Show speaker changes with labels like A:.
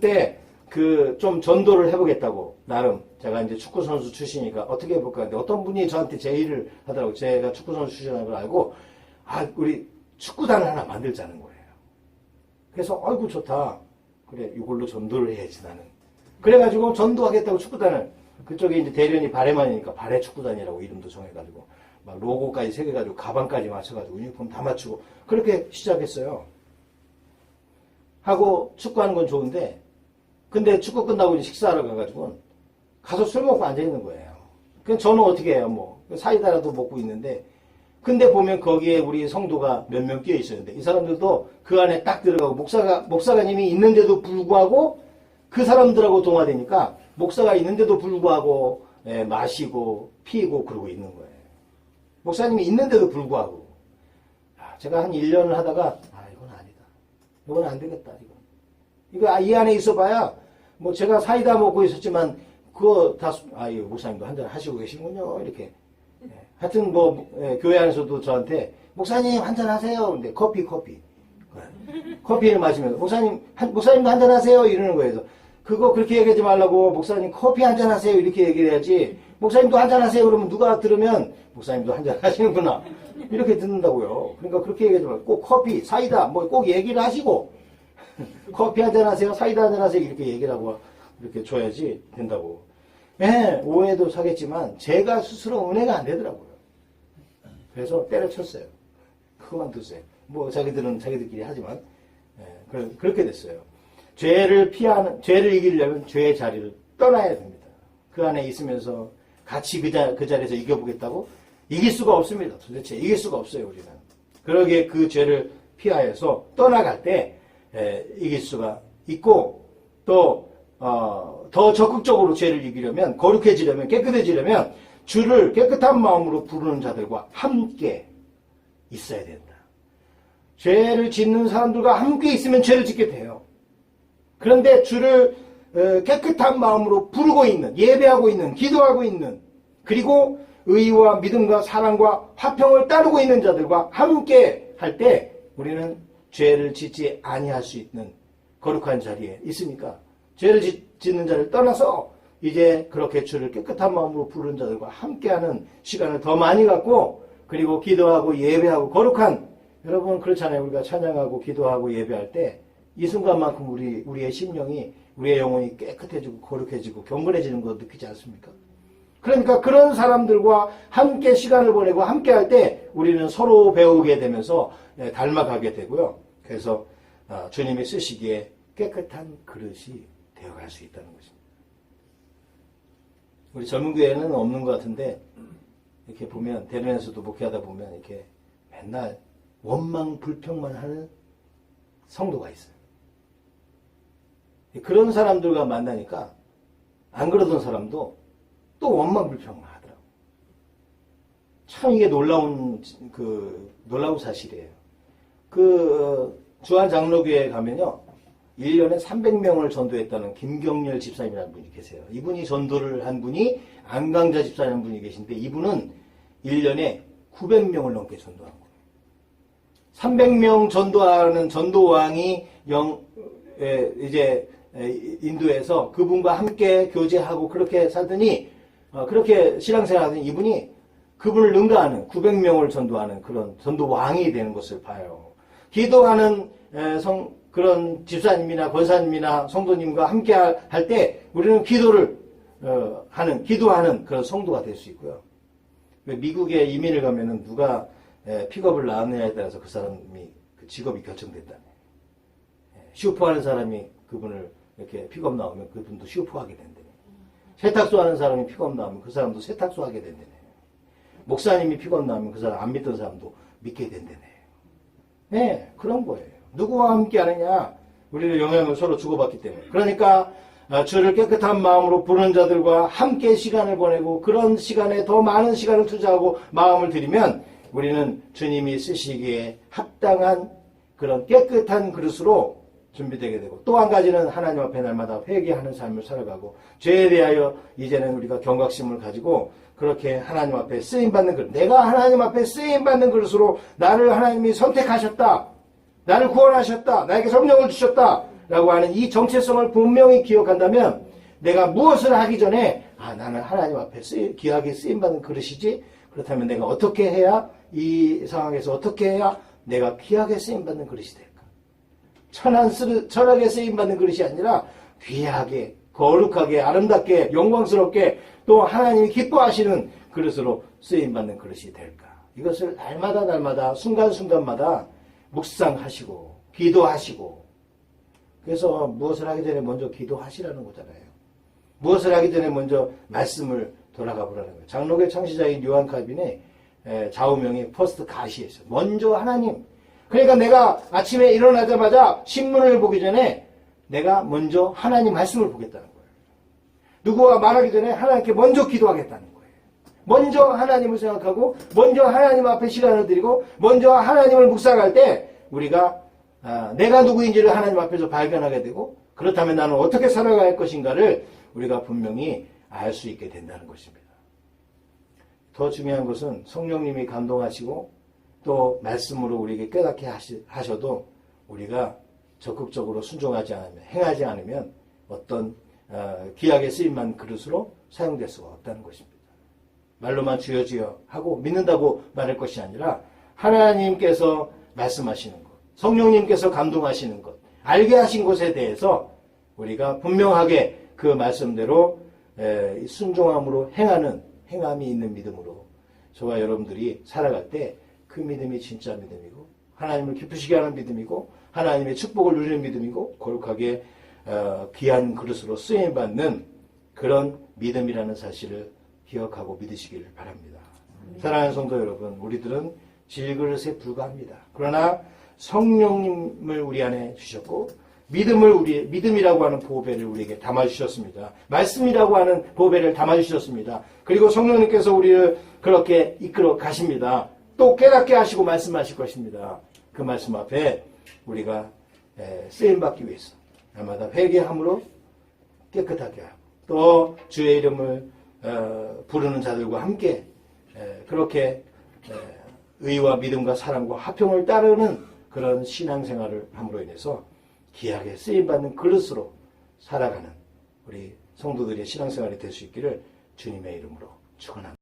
A: 있을 때그 좀 전도를 해보겠다고. 나름 제가 이제 축구 선수 출신이니까 어떻게 해볼까 근데 어떤 분이 저한테 제의를 하더라고. 제가 축구 선수 출신이라는 걸 알고 아 우리 축구단을 하나 만들자는 거예요. 그래서 아이고 좋다. 그래 이걸로 전도를 해야지 나는. 그래가지고 전도하겠다고 축구단을. 그쪽에 이제 대련이 바레만이니까 바레 축구단이라고 이름도 정해가지고 막 로고까지 새겨가지고 가방까지 맞춰가지고 유니폼 다 맞추고 그렇게 시작했어요. 하고 축구하는 건 좋은데 근데 축구 끝나고 이제 식사하러 가가지고 가서 술 먹고 앉아 있는 거예요. 그럼 저는 어떻게 해요? 뭐 사이다라도 먹고 있는데 근데 보면 거기에 우리 성도가 몇 명 끼어 있었는데 이 사람들도 그 안에 딱 들어가고 목사가 목사가님이 있는데도 불구하고 그 사람들하고 동화되니까 목사가 있는데도 불구하고 예, 마시고 피고 그러고 있는 거예요. 목사님이 있는데도 불구하고 아, 제가 한 1년을 하다가 아 이건 아니다. 이건 안 되겠다. 이거 이거 아, 이 안에 있어봐야 뭐 제가 사이다 먹고 있었지만 그거 다아 이거 목사님도 한잔 하시고 계시군요. 이렇게. 예, 하여튼 뭐 예, 교회 안에서도 저한테 목사님 한잔 하세요. 근데 커피 커피. 예, 커피를 마시면서 목사님 한, 목사님도 한잔 하세요. 이러는 거예요. 그거 그렇게 얘기하지 말라고 목사님 커피 한잔 하세요. 이렇게 얘기를 해야지 목사님도 한잔 하세요. 그러면 누가 들으면 목사님도 한잔 하시는구나. 이렇게 듣는다고요. 그러니까 그렇게 얘기하지 말고 꼭 커피 사이다 뭐 꼭 얘기를 하시고 커피 한잔 하세요 사이다 한잔 하세요 이렇게 얘기를 하고 이렇게 줘야지 된다고. 예, 오해도 사겠지만 제가 스스로 은혜가 안 되더라고요. 그래서 때려쳤어요. 그만 두세요. 뭐 자기들은 자기들끼리 하지만 예, 그- 그렇게 됐어요. 죄를 피하는 죄를 이기려면 죄의 자리를 떠나야 됩니다. 그 안에 있으면서 같이 그, 자, 그 자리에서 이겨보겠다고 이길 수가 없습니다. 도대체 이길 수가 없어요 우리는. 그러기에 그 죄를 피하여서 떠나갈 때 예, 이길 수가 있고 또 어, 더 적극적으로 죄를 이기려면 거룩해지려면 깨끗해지려면 주를 깨끗한 마음으로 부르는 자들과 함께 있어야 된다. 죄를 짓는 사람들과 함께 있으면 죄를 짓게 돼요. 그런데 주를 어, 깨끗한 마음으로 부르고 있는, 예배하고 있는, 기도하고 있는, 그리고 의와 믿음과 사랑과 화평을 따르고 있는 자들과 함께 할 때 우리는 죄를 짓지 아니할 수 있는 거룩한 자리에 있으니까 죄를 짓- 짓는 자를 떠나서 이제 그렇게 주를 깨끗한 마음으로 부르는 자들과 함께하는 시간을 더 많이 갖고 그리고 기도하고 예배하고 거룩한 여러분 그렇잖아요. 우리가 찬양하고 기도하고 예배할 때 이 순간만큼 우리 우리의 심령이 우리의 영혼이 깨끗해지고 거룩해지고 경건해지는 거 느끼지 않습니까? 그러니까 그런 사람들과 함께 시간을 보내고 함께 할 때 우리는 서로 배우게 되면서 예, 닮아가게 되고요. 그래서 아, 주님이 쓰시기에 깨끗한 그릇이 되어갈 수 있다는 것입니다. 우리 젊은 교회는 없는 것 같은데 이렇게 보면 대련에서도 목회하다 보면 이렇게 맨날 원망 불평만 하는 성도가 있어요. 그런 사람들과 만나니까 안 그러던 사람도 또 원망 불평만 하더라고. 참 이게 놀라운 그 놀라운 사실이에요. 그 어, 주한 장로교회 가면요. 1년에 300명을 전도했다는 김경렬 집사님이라는 분이 계세요. 이분이 전도를 한 분이 안강자 집사라는 분이 계신데 이분은 1년에 900명을 넘게 전도한 거예요. 300명 전도하는 전도왕이 영, 에, 이제 에, 인도에서 그분과 함께 교제하고 그렇게 살더니 어, 그렇게 신앙생활 하더니 이분이 그분을 능가하는 900명을 전도하는 그런 전도 왕이 되는 것을 봐요. 기도하는 에, 성, 그런 집사님이나 권사님이나 성도님과 함께 할 때 우리는 기도를 어, 하는 기도하는 그런 성도가 될 수 있고요. 미국에 이민을 가면은 누가 에, 픽업을 낳느냐에 따라서 그 사람이 그 직업이 결정된다네. 예, 슈퍼하는 사람이 그분을 이렇게 픽업 나오면 그분도 슈퍼하게 된다네. 세탁소 하는 사람이 픽업 나오면 그 사람도 세탁소 하게 된다네. 목사님이 픽업 나오면 그 사람 안 믿던 사람도 믿게 된다네. 네, 그런 거예요. 누구와 함께 하느냐? 우리는 영향을 서로 주고받기 때문에. 그러니까 아, 주를 깨끗한 마음으로 부르는 자들과 함께 시간을 보내고 그런 시간에 더 많은 시간을 투자하고 마음을 들이면 우리는 주님이 쓰시기에 합당한 그런 깨끗한 그릇으로 준비되게 되고 또 한 가지는 하나님 앞에 날마다 회개하는 삶을 살아가고 죄에 대하여 이제는 우리가 경각심을 가지고 그렇게 하나님 앞에 쓰임 받는 그릇 내가 하나님 앞에 쓰임 받는 그릇으로 나를 하나님이 선택하셨다 나를 구원하셨다 나에게 성령을 주셨다 라고 하는 이 정체성을 분명히 기억한다면 내가 무엇을 하기 전에 아 나는 하나님 앞에 쓰임, 귀하게 쓰임 받는 그릇이지? 그렇다면 내가 어떻게 해야 이 상황에서 어떻게 해야 내가 귀하게 쓰임 받는 그릇이 될까 천한 쓰, 천하게 쓰임받는 그릇이 아니라 귀하게 거룩하게 아름답게 영광스럽게 또 하나님이 기뻐하시는 그릇으로 쓰임받는 그릇이 될까 이것을 날마다 날마다 순간순간마다 묵상하시고 기도하시고 그래서 무엇을 하기 전에 먼저 기도하시라는 거잖아요. 무엇을 하기 전에 먼저 말씀을 돌아가 보라는 거예요. 장로교 창시자인 요한 칼빈의 에, 좌우명이 퍼스트 가시에서 먼저 하나님. 그러니까 내가 아침에 일어나자마자 신문을 보기 전에 내가 먼저 하나님 말씀을 보겠다는 거예요. 누구와 말하기 전에 하나님께 먼저 기도하겠다는 거예요. 먼저 하나님을 생각하고 먼저 하나님 앞에 시간을 드리고 먼저 하나님을 묵상할 때 우리가 아, 내가 누구인지를 하나님 앞에서 발견하게 되고 그렇다면 나는 어떻게 살아갈 것인가를 우리가 분명히 알 수 있게 된다는 것입니다. 더 중요한 것은 성령님이 감동하시고 또 말씀으로 우리에게 깨닫게 하시, 하셔도 우리가 적극적으로 순종하지 않으면 행하지 않으면 어떤 어, 귀하게 쓰임만 그릇으로 사용될 수가 없다는 것입니다. 말로만 주여 주여 하고 믿는다고 말할 것이 아니라 하나님께서 말씀하시는 것, 성령님께서 감동하시는 것, 알게 하신 것에 대해서 우리가 분명하게 그 말씀대로 에, 순종함으로 행하는 행함이 있는 믿음으로 저와 여러분들이 살아갈 때 그 믿음이 진짜 믿음이고 하나님을 기쁘시게 하는 믿음이고 하나님의 축복을 누리는 믿음이고 거룩하게 어, 귀한 그릇으로 쓰임 받는 그런 믿음이라는 사실을 기억하고 믿으시기를 바랍니다. 사랑하는 성도 여러분, 우리들은 질그릇에 불과합니다. 그러나 성령님을 우리 안에 주셨고 믿음을 우리 믿음이라고 하는 보배를 우리에게 담아 주셨습니다. 말씀이라고 하는 보배를 담아 주셨습니다. 그리고 성령님께서 우리를 그렇게 이끌어 가십니다. 또 깨닫게 하시고 말씀하실 것입니다. 그 말씀 앞에 우리가 에, 쓰임 받기 위해서 날마다 회개함으로 깨끗하게 하고 또 주의 이름을 어, 부르는 자들과 함께 에, 그렇게 에, 의와 믿음과 사랑과 화평을 따르는 그런 신앙생활을 함으로 인해서 귀하게 쓰임받는 그릇으로 살아가는 우리 성도들의 신앙생활이 될 수 있기를 주님의 이름으로 축원합니다.